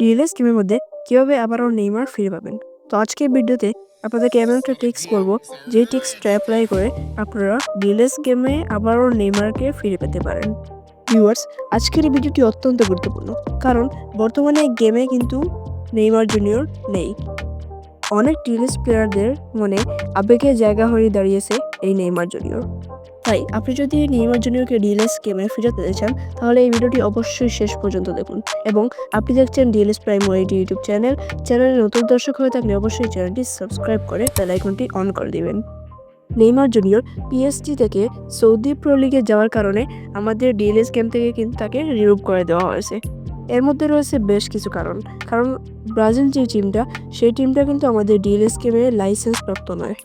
DLS গেমের মধ্যে কীভাবে আবারও নেইমার ফিরে পাবেন? তো আজকের ভিডিওতে আপনাদেরকে এমন একটা টিক্স বলব, যে টিক্সটা অ্যাপ্লাই করে আপনারা ডিএলএস গেমে আবারও নেইমারকে ফিরে পেতে পারেন। ভিউয়ার্স, আজকের এই ভিডিওটি অত্যন্ত গুরুত্বপূর্ণ, কারণ বর্তমানে গেমে কিন্তু নেইমার জুনিয়র নেই। অনেক ডিএলএস প্লেয়ারদের মনে আবেগের জায়গা হয়ে দাঁড়িয়েছে এই নেইমার জুনিয়র। তাই আপনি যদি নেইমার জুনিয়রকে ডিএলএস গেমে ফিরাতে চান, তাহলে এই ভিডিওটি অবশ্যই শেষ পর্যন্ত দেখুন। এবং আপনি দেখছেন DLS prime YT YouTube channel চ্যানেলে নতুন দর্শক হয়ে থাকলে অবশ্যই চ্যানেলটি সাবস্ক্রাইব করে বেল আইকনটি অন করে দিবেন। নেইমার জুনিয়র পিএসটি থেকে সৌদি প্রো লিগে যাওয়ার কারণে আমাদের ডিএলএস গেম থেকে কিন্তু তাকে রিমুভ করে দেওয়া হয়েছে। এর মধ্যে রয়েছে বেশ কিছু কারণ। কারণ ব্রাজিল যে টিমটা সেই টিমটা কিন্তু আমাদের ডিএলএস গেমে লাইসেন্স প্রাপ্ত নয়।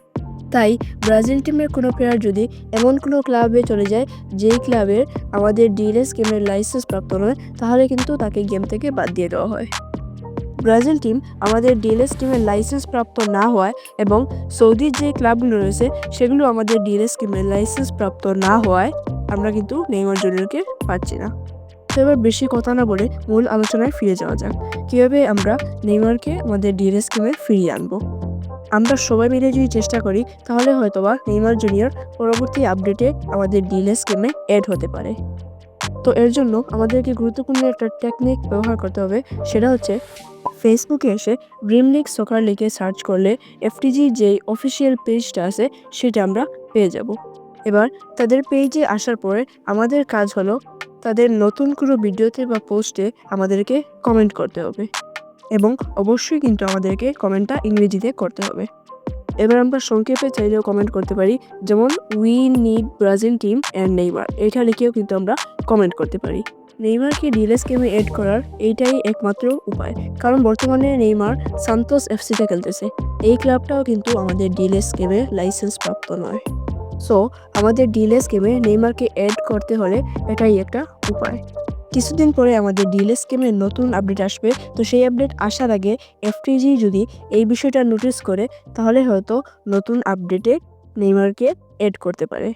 তাই ব্রাজিল টিমের কোনো প্লেয়ার যদি এমন কোনো ক্লাবে চলে যায়, যেই ক্লাবের আমাদের ডিএলএস গেমের লাইসেন্স প্রাপ্ত নয়, তাহলে কিন্তু তাকে গেম থেকে বাদ দিয়ে দেওয়া হয়। ব্রাজিল টিম আমাদের ডিএলএস টিমের লাইসেন্স প্রাপ্ত না হওয়ায় এবং সৌদির যে ক্লাবগুলো রয়েছে, সেগুলো আমাদের ডিএলএস গেমের লাইসেন্স প্রাপ্ত না হওয়ায় আমরা কিন্তু নেইমার জুনিয়রকে পাচ্ছি না। তো এবার বেশি কথা না বলে মূল আলোচনায় ফিরে যাওয়া যাক। কীভাবে আমরা নেইমারকে আমাদের ডিএলএস গেমে ফিরিয়ে আনব? আমরা সবাই মিলে যদি চেষ্টা করি, তাহলে হয়তোবা নেইমার জুনিয়র পরবর্তী আপডেটে আমাদের ডিএলএস গেমে অ্যাড হতে পারে। তো এর জন্য আমাদেরকে গুরুত্বপূর্ণ একটা টেকনিক ব্যবহার করতে হবে, সেটা হচ্ছে ফেসবুকে এসে ড্রিম লিগ সকার লিগে সার্চ করলে এফটিজি যে অফিসিয়াল পেজটা আছে, সেটা আমরা পেয়ে যাব। এবার তাদের পেজে আসার পরে আমাদের কাজ হলো তাদের নতুন কোনো ভিডিওতে বা পোস্টে আমাদেরকে কমেন্ট করতে হবে। এবং অবশ্যই কিন্তু আমাদেরকে কমেন্টটা ইংরেজিতে করতে হবে। এবার আমরা সংক্ষেপে চাইলেও কমেন্ট করতে পারি, যেমন we need Brazil team and Neymar এটা লিখেও কিন্তু আমরা কমেন্ট করতে পারি। নেইমারকে ডিএলএস গেমে এড করার এইটাই একমাত্র উপায়। কারণ বর্তমানে নেইমার সান্তোস এফসিতে খেলতেছে। এই ক্লাবটাও কিন্তু আমাদের ডিএলএস গেমে লাইসেন্স প্রাপ্ত নয়। সো আমাদের ডিএলএস গেমে নেইমারকে অ্যাড করতে হলে এটাই একটা উপায়। কিছুদিন পরে আমাদের ডিএলএস গেমের নতুন আপডেট আসবে। তো সেই আপডেট আসার আগে এফটিজি যদি এই বিষয়টা নোটিস করে, তাহলে হয়তো নতুন আপডেটে নেইমারকে এড করতে পারে।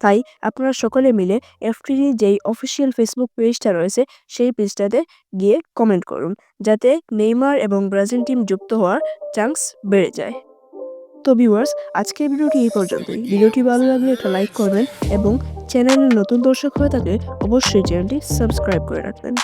তাই আপনারা সকলে মিলে এফটিজি যেই অফিসিয়াল ফেসবুক পেজটা রয়েছে, সেই পেজটাতে গিয়ে কমেন্ট করুন, যাতে নেইমার এবং ব্রাজিল টিম যুক্ত হওয়ার চান্স বেড়ে যায়। তো ভিউয়ার্স আজকের ভিডিওটি এই পর্যন্তই। ভিডিওটি ভালো লাগলে একটা লাইক করবেন এবং চ্যানেলের নতুন দর্শক হয়ে থাকলে অবশ্যই চ্যানেলটি সাবস্ক্রাইব করে রাখবেন।